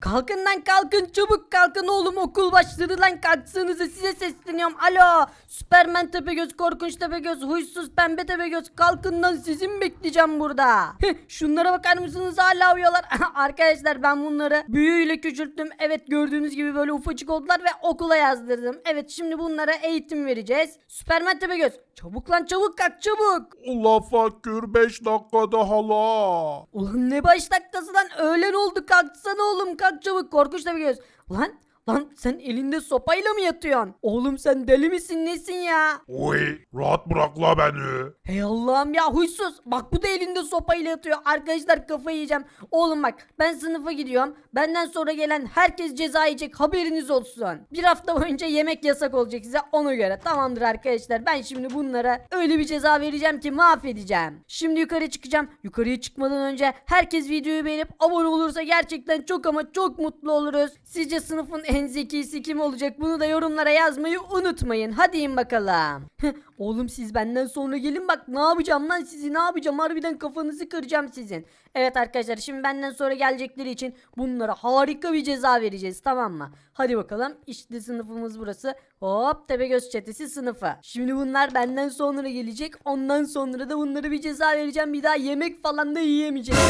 Kalkın lan kalkın çabuk kalkın oğlum okul başladı lan kalksanıza size sesleniyorum. Alo Süpermen Tepegöz korkunç Tepegöz huysuz pembe Tepegöz kalkın lan sizi mi bekleyeceğim burada. Şunlara bakar mısınız hala uyuyorlar. Arkadaşlar ben bunları büyüyle küçülttüm. Evet gördüğünüz gibi böyle ufacık oldular ve okula yazdırdım. Evet şimdi bunlara eğitim vereceğiz. Süpermen Tepegöz çabuk lan çabuk kalk çabuk. Ula fakir 5 dakikada hala. Ulan ne baş dakikası lan? Öğlen oldu kalksana oğlum kalk çabuk korkunç tabii göz. Lan lan sen elinde sopayla mı yatıyorsun? Oğlum sen deli misin nesin ya? Uy rahat bırak la beni. Hey Allah'ım ya huysuz. Bak bu da elinde sopayla yatıyor. Arkadaşlar kafayı yiyeceğim. Oğlum bak ben sınıfa gidiyorum. Benden sonra gelen herkes ceza yiyecek haberiniz olsun. Bir hafta boyunca yemek yasak olacak size ona göre. Tamamdır arkadaşlar ben şimdi bunlara öyle bir ceza vereceğim ki mahvedeceğim. Şimdi yukarı çıkacağım. Yukarıya çıkmadan önce herkes videoyu beğenip abone olursa gerçekten çok ama çok mutlu oluruz. Sizce sınıfın en zekisi kim olacak bunu da yorumlara yazmayı unutmayın. Hadi in bakalım. Oğlum siz benden sonra gelin bak ne yapacağım lan sizi ne yapacağım harbiden kafanızı kıracağım sizin. Evet arkadaşlar şimdi benden sonra gelecekleri için bunlara harika bir ceza vereceğiz tamam mı? Hadi bakalım işte sınıfımız burası. Hop Tepegöz çetesi sınıfı. Şimdi bunlar benden sonra gelecek. Ondan sonra da bunlara bir ceza vereceğim. Bir daha yemek falan da yiyemeyecekler.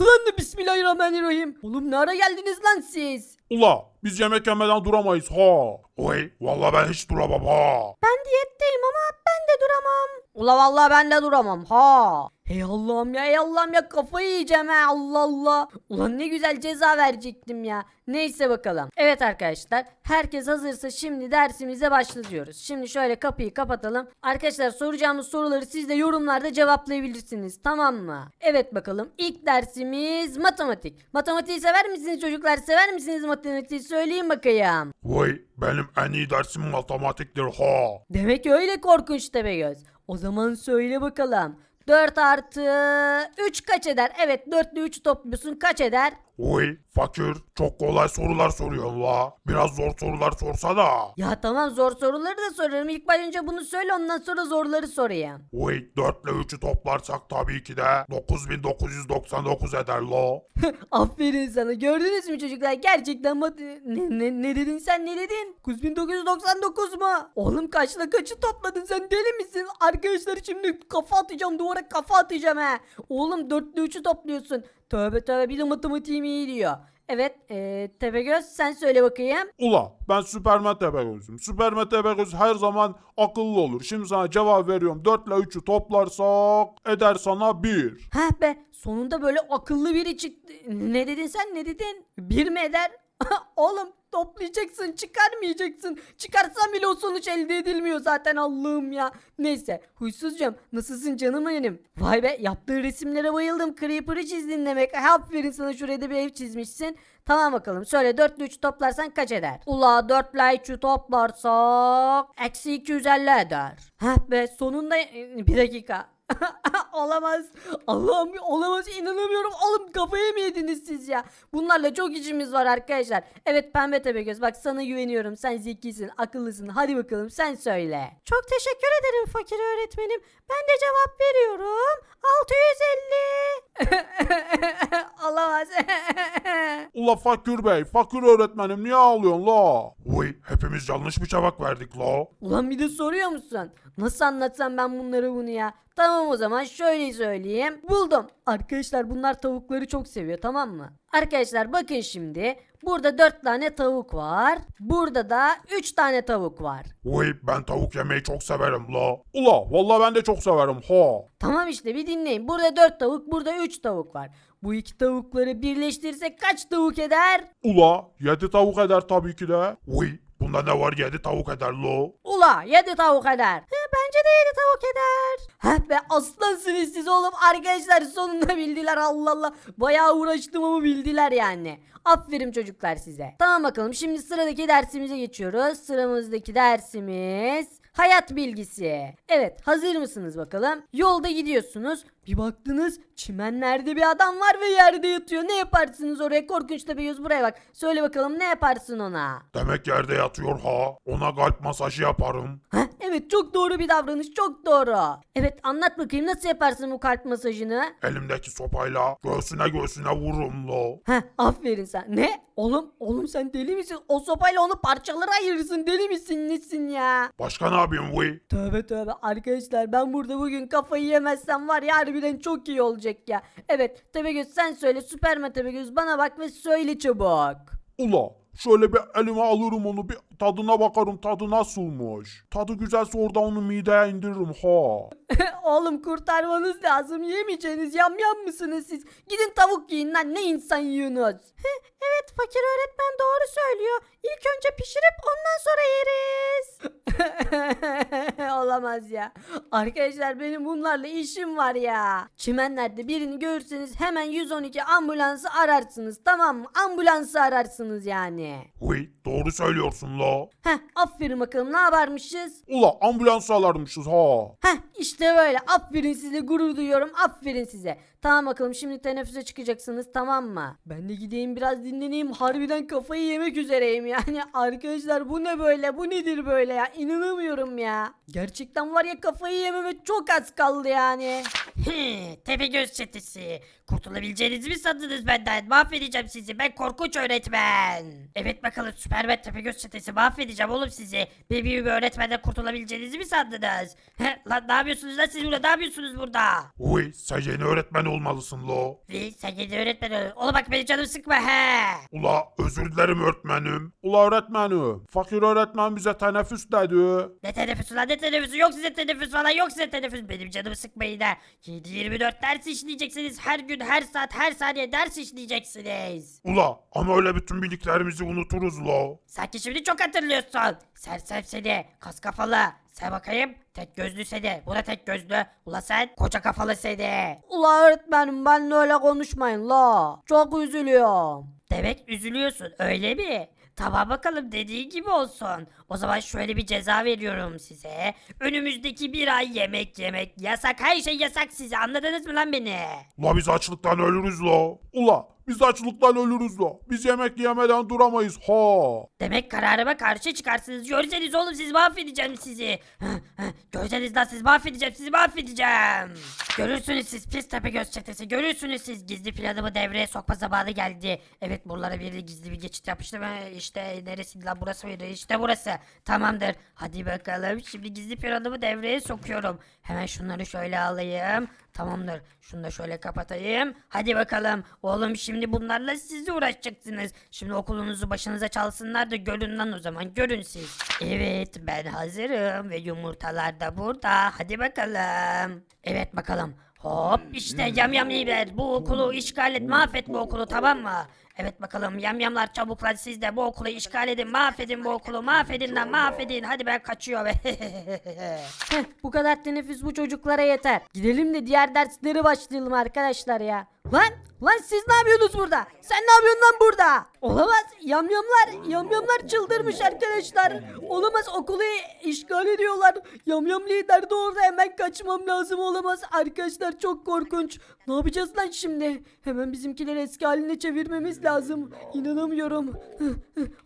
Lan da bismillahirrahmanirrahim. Oğlum ne ara geldiniz lan siz? Ula biz yemek yemeden duramayız ha. Uy valla ben hiç duramam ha. Ben diyetteyim ama ben de duramam. Ula vallahi ben de duramam ha. Hey Allah'ım ya hey Allah'ım ya kafayı yiyeceğim ha Allah Allah. Ulan ne güzel ceza verecektim ya. Neyse bakalım. Evet arkadaşlar herkes hazırsa şimdi dersimize başlıyoruz. Şimdi şöyle kapıyı kapatalım. Arkadaşlar soracağımız soruları siz de yorumlarda cevaplayabilirsiniz tamam mı? Evet bakalım ilk dersimiz matematik. Matematiği sever misiniz çocuklar sever misiniz matematiği söyleyin bakayım. Uy benim en iyi dersim matematiktir ha. Demek öyle korkunç Tepegöz. O zaman söyle bakalım. 4 artı 3 kaç eder? Evet 4 ile 3 topluyorsun kaç eder? Uy fakir çok kolay sorular soruyorsun la. Biraz zor sorular sorsana. Ya tamam zor soruları da sorarım. İlk baş önce bunu söyle ondan sonra zorları sorayım. Uy 4 ile 3'ü toplarsak tabii ki de 9999 eder la. Aferin sana. Gördünüz mü çocuklar? Gerçekten mat- ne, ne, ne dedin sen ne dedin? 9999 mu? Oğlum kaçla kaçı topladın sen deli misin? Arkadaşlar şimdi kafa atacağım duvara kafa atacağım he. Oğlum 4 ile 3'ü topluyorsun. Tövbe tövbe bir de matematiğim iyi diyor. Evet ee, Tepegöz sen söyle bakayım. Ula ben Süpermen Tepegöz'üm. Süpermen Tepegöz her zaman akıllı olur. Şimdi sana cevap veriyorum. 4 ile 3'ü toplarsak eder sana 1. Heh be sonunda böyle akıllı biri çıktı. Ne dedin sen ne dedin? Bir mi eder? Oğlum toplayacaksın çıkarmayacaksın. Çıkarsan bile o sonuç elde edilmiyor zaten Allah'ım ya. Neyse huysuzcum nasılsın canım benim? Vay be yaptığı resimlere bayıldım. Creeper'ı çizdin demek. Aferin sana şuraya da bir ev çizmişsin. Tamam bakalım söyle 4 ile 3 toplarsan kaç eder? Ula 4 ile 3'ü toplarsak eksi 250 eder. Heh be sonunda bir dakika. olamaz. Allah'ım olamaz inanamıyorum. Oğlum kafayı mı yediniz siz ya? Bunlarla çok işimiz var arkadaşlar. Evet pembe tepegöz bak sana güveniyorum. Sen zekisin, akıllısın. Hadi bakalım sen söyle. Çok teşekkür ederim fakir öğretmenim. Ben de cevap veriyorum. 650. olamaz. Ula fakir bey, fakir öğretmenim niye ağlıyorsun la? Uy hepimiz yanlış bir cevap verdik la. Ulan bir de soruyor musun? Nasıl anlatsam ben bunları bunu ya? Tamam o zaman şöyle söyleyeyim. Buldum. Arkadaşlar bunlar tavukları çok seviyor tamam mı? Arkadaşlar bakın şimdi. Burada 4 tane tavuk var. Burada da 3 tane tavuk var. Uy ben tavuk yemeyi çok severim la. Ula vallahi ben de çok severim ha. Tamam işte bir dinleyin. Burada 4 tavuk, burada 3 tavuk var. Bu iki tavukları birleştirirsek kaç tavuk eder? Ula 7 tavuk eder tabii ki de. Uy bunda ne var 7 tavuk eder la. Ula 7 tavuk eder. He, bence de 7 tavuk eder. Heh be aslansınız siz oğlum. Arkadaşlar sonunda bildiler Allah Allah. Bayağı uğraştım ama bildiler yani. Aferin çocuklar size. Tamam bakalım şimdi sıradaki dersimize geçiyoruz. Sıramızdaki dersimiz hayat bilgisi. Evet hazır mısınız bakalım? Yolda gidiyorsunuz. Bir baktınız çimenlerde bir adam var ve yerde yatıyor. Ne yaparsınız oraya? Korkunç Tepegöz buraya bak. Söyle bakalım ne yaparsın ona? Demek yerde yatıyor ha. Ona kalp masajı yaparım. Evet çok doğru bir davranış çok doğru. Evet anlat bakayım nasıl yaparsın bu kalp masajını? Elimdeki sopayla göğsüne göğsüne vururum lo. Heh aferin sen. Ne? Oğlum oğlum sen deli misin? O sopayla onu parçalara ayırırsın deli misin nesin ya? Başka ne yapayım vay? Tövbe tövbe arkadaşlar ben burada bugün kafayı yemezsem var ya harbiden çok iyi olacak ya. Evet Tepegöz sen söyle Süpermen Tepegöz bana bak ve söyle çabuk. Ula şöyle bir elime alırım onu bir tadına bakarım tadı nasılmış. Tadı güzelse orada onu mideye indiririm ha. Oğlum kurtarmanız lazım yemeyeceğiniz yamyam mısınız siz? Gidin tavuk yiyin lan ne insan yiyorsunuz? evet fakir öğretmen doğru söylüyor. İlk önce pişirip ondan sonra yeriz. Olamaz ya. Arkadaşlar benim bunlarla işim var ya. Çimenlerde birini görürseniz hemen 112 ambulansı ararsınız tamam mı? Ambulansı ararsınız yani. Vay doğru söylüyorsun la. Heh aferin bakalım ne yaparmışız? Ula ambulans alarmışız ha. Heh işte böyle aferin size gurur duyuyorum aferin size. Tamam bakalım şimdi teneffüse çıkacaksınız tamam mı? Ben de gideyim biraz dinleneyim harbiden kafayı yemek üzereyim yani. Arkadaşlar bu ne böyle bu nedir böyle ya inanamıyorum ya. Gerçekten var ya kafayı yememe çok az kaldı yani. Tepegöz çetesi. Kurtulabileceğinizi mi sandınız benden? Mahvedeceğim sizi. Ben korkunç öğretmen. Evet bakalım Süpermen Tepegöz çetesi. Mahvedeceğim oğlum sizi. Bir öğretmenden kurtulabileceğinizi mi sandınız? Lan ne yapıyorsunuz lan siz burada? Ne yapıyorsunuz burada? Vay sen yeni öğretmen olmalısın la. Ve sen yeni öğretmen ol. Oğlum bak beni canım sıkma he. Ula özür dilerim öğretmenim. Ula öğretmenim. Fakir öğretmen bize teneffüs dedi. Ne teneffüsü lan ne teneffüsü? Yok size teneffüs falan yok size teneffüs. Benim canımı sıkmayın ha. 7-24 ders işleyeceksiniz. Her gün, her saat, her saniye ders işleyeceksiniz. Ula ama öyle bütün bildiklerimizi unuturuz la. Sanki şimdi çok hatırlıyorsun. Sersem seni, kas kafalı. Sen bakayım, tek gözlü seni. Bu da tek gözlü. Ula sen, koca kafalı seni. Ula öğretmenim benimle öyle konuşmayın la. Çok üzülüyorum. Demek üzülüyorsun, öyle mi? Tamam bakalım dediğin gibi olsun. O zaman şöyle bir ceza veriyorum size. Önümüzdeki bir ay yemek yemek yasak. Her şey yasak size. Anladınız mı lan beni? Ula biz açlıktan ölürüz la. Ula biz açlıktan ölürüz la. Biz yemek yemeden duramayız ha. Demek kararıma karşı çıkarsınız. Görseniz oğlum siz mahvedeceğim sizi. Görseniz lan siz mahvedeceğim sizi mahvedeceğim. Görürsünüz siz pis tepe göz çetesi. Görürsünüz siz gizli planımı devreye sokma zamanı geldi. Evet buralara bir gizli bir geçit yapmıştım. ve İşte neresi lan burası mıydı? İşte burası. Tamamdır. Hadi bakalım. Şimdi gizli planımı devreye sokuyorum. Hemen şunları şöyle alayım. Tamamdır. Şunu da şöyle kapatayım. Hadi bakalım. Oğlum şimdi bunlarla siz uğraşacaksınız. Şimdi okulunuzu başınıza çalsınlar da görün lan o zaman. Görün siz. Evet ben hazırım ve yumurtalar da burada. Hadi bakalım. Evet bakalım. Hop işte yamyamliler. Bu okulu işgal et mahvet bu okulu tamam mı? Evet bakalım yamyamlar çabuk siz de bu okulu işgal edin mahvedin bu okulu mahvedin lan mahvedin. Hadi ben kaçıyorum. Heh, bu kadar teneffüs bu çocuklara yeter. Gidelim de diğer derslere başlayalım arkadaşlar ya. Lan lan siz ne yapıyorsunuz burada? Sen ne yapıyorsun lan burada? Olamaz yamyamlar yamyamlar çıldırmış arkadaşlar. Olamaz okulu işgal ediyorlar. Yamyam lider de orada hemen kaçmam lazım olamaz. Arkadaşlar çok korkunç. Ne yapacağız lan şimdi? Hemen bizimkileri eski haline çevirmemiz lazım. İnanamıyorum.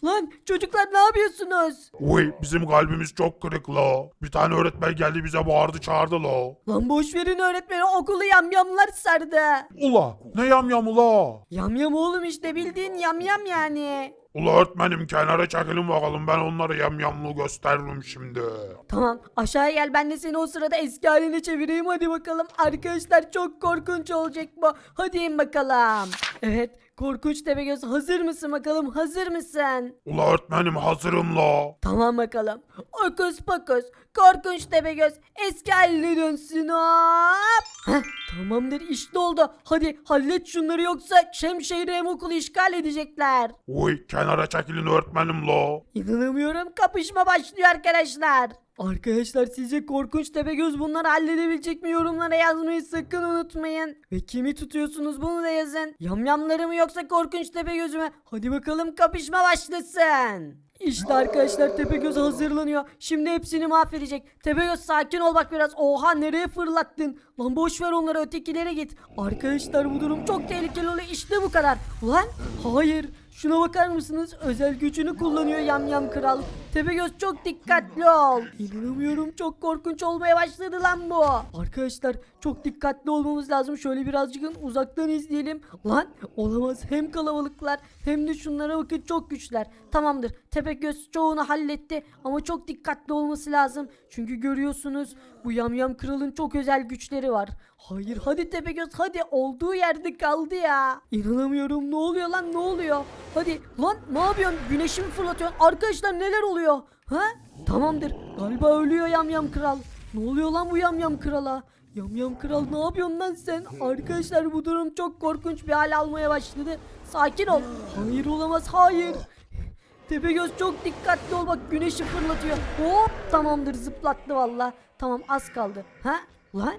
lan çocuklar ne yapıyorsunuz? Vay bizim kalbimiz çok kırık la. Bir tane öğretmen geldi bize bağırdı çağırdı la. Lan boş verin öğretmeni okulu yamyamlar sardı. Ula ne yamyamı la. Yamyam oğlum işte bildiğin yamyam yani. Ula öğretmenim kenara çekilin bakalım ben onlara yamyamlığı gösteririm şimdi. Tamam aşağıya gel ben de seni o sırada eski haline çevireyim hadi bakalım. Arkadaşlar çok korkunç olacak bu. Hadi in bakalım. Evet korkunç Tepegöz hazır mısın bakalım hazır mısın? Ula öğretmenim hazırım la. Tamam bakalım. Okus pokus korkunç Tepegöz eski haline dönsün hop. Heh, tamamdır işte oldu. Hadi hallet şunları yoksa Şemşehir'i hem okulu işgal edecekler. Vay kenara çekilin öğretmenim la. İnanamıyorum kapışma başlıyor arkadaşlar. Arkadaşlar sizce korkunç Tepegöz bunları halledebilecek mi yorumlara yazmayı sakın unutmayın. Ve kimi tutuyorsunuz bunu da yazın. Yamyamları mı yoksa korkunç Tepegöz'ü mü? Hadi bakalım kapışma başlasın. İşte arkadaşlar Tepegöz hazırlanıyor. Şimdi hepsini mahvedecek. Tepegöz sakin ol bak biraz. Oha nereye fırlattın? Lan boş ver onları ötekilere git. Arkadaşlar bu durum çok tehlikeli oluyor. İşte bu kadar. Lan hayır. Şuna bakar mısınız? Özel gücünü kullanıyor Yam Yam Kral. Tepegöz çok dikkatli ol. İnanamıyorum çok korkunç olmaya başladı lan bu. Arkadaşlar çok dikkatli olmamız lazım. Şöyle birazcık uzaktan izleyelim. Lan olamaz hem kalabalıklar hem de şunlara bakın çok güçler. Tamamdır Tepegöz çoğunu halletti ama çok dikkatli olması lazım. Çünkü görüyorsunuz bu Yam Yam Kral'ın çok özel güçleri var. Hayır hadi Tepegöz hadi olduğu yerde kaldı ya. İnanamıyorum ne oluyor lan ne oluyor? Hadi lan ne yapıyorsun? Güneşi mi fırlatıyorsun? Arkadaşlar neler oluyor? Ha? Tamamdır. Galiba ölüyor Yam Yam Kral. Ne oluyor lan bu Yam Yam Kral'a? Yam Yam Kral ne yapıyorsun lan sen? Arkadaşlar bu durum çok korkunç bir hal almaya başladı. Sakin ol. Hayır olamaz hayır. Tepegöz çok dikkatli ol bak güneşi fırlatıyor. Hop tamamdır zıplattı valla. Tamam az kaldı. Ha? Lan?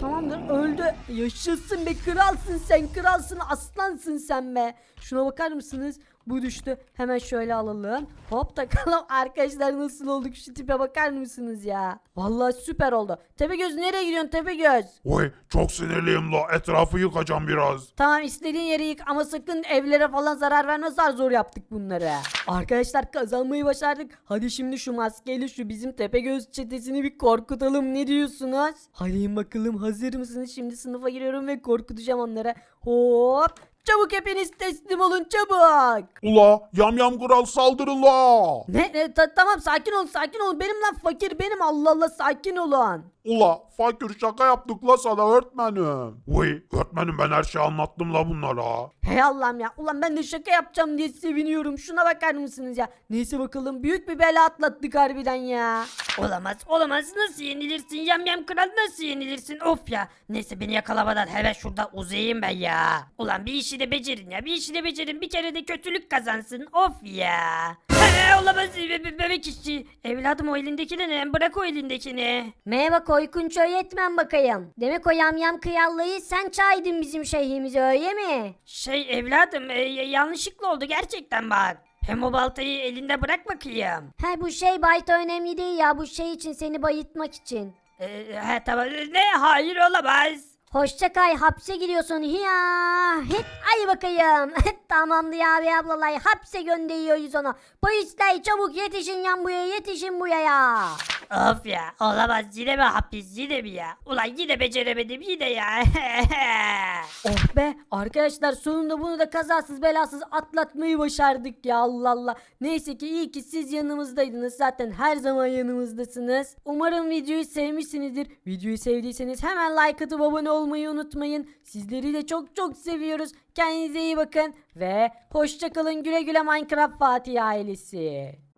Tamamdır öldü. Yaşasın be kralsın sen kralsın aslansın sen be. Şuna bakar mısınız? Bu düştü. Hemen şöyle alalım. Hop takalım. Arkadaşlar nasıl olduk şu tipe bakar mısınız ya? Vallahi süper oldu. Tepegöz nereye gidiyorsun Tepegöz? Oy çok sinirliyim la etrafı yıkacağım biraz. Tamam istediğin yere yık ama sakın evlere falan zarar verme zar zor yaptık bunları. Arkadaşlar kazanmayı başardık. Hadi şimdi şu maskeyle şu bizim Tepegöz çetesini bir korkutalım ne diyorsunuz? Hadi bakalım hazır mısınız? Şimdi sınıfa giriyorum ve korkutacağım onları. Hop Çabuk hepiniz teslim olun çabuk. Ula yam yam kral saldırın la. Ne, ne ta- tamam sakin olun sakin olun benim lan fakir benim Allah Allah sakin olun. Ula fakir şaka yaptık la sana öğretmenim. Oy öğretmenim ben her şeyi anlattım la bunlara. Hey Allah'ım ya. Ulan ben de şaka yapacağım diye seviniyorum. Şuna bakar mısınız ya? Neyse bakalım büyük bir bela atlattık harbiden ya. Olamaz olamaz nasıl yenilirsin yam yam kral nasıl yenilirsin of ya. Neyse beni yakalamadan hemen şurada uzayayım ben ya. Ulan bir işi de becerin ya bir işi de becerin bir kere de kötülük kazansın of ya. He, olamaz be- be- bebek işçi. Evladım o elindekini ne bırak o elindekini. Merhaba Koykunç öğretmen bakayım. Demek o yamyam kıyallıyı sen çaydın bizim şeyhimize öyle mi? Şey evladım e, y- yanlışlıkla oldu gerçekten bak. Hem o baltayı elinde bırak bakayım. He bu şey bayta önemli değil ya bu şey için seni bayıtmak için. E, he tamam ne hayır olamaz. Hoşça kay hapse giriyorsun hiya. Hit ay bakayım. Tamamdır ya abi ablalay hapse gönderiyoruz onu. Polisler çabuk yetişin yan buraya yetişin buraya. Of ya olamaz yine mi hapis yine mi ya? Ulan yine beceremedim yine ya. Oh be arkadaşlar sonunda bunu da kazasız belasız atlatmayı başardık ya Allah Allah. Neyse ki iyi ki siz yanımızdaydınız zaten her zaman yanımızdasınız. Umarım videoyu sevmişsinizdir. Videoyu sevdiyseniz hemen like atıp abone olmayı unutmayın. Sizleri de çok çok seviyoruz. Kendinize iyi bakın ve hoşçakalın güle güle Minecraft Fatih ailesi.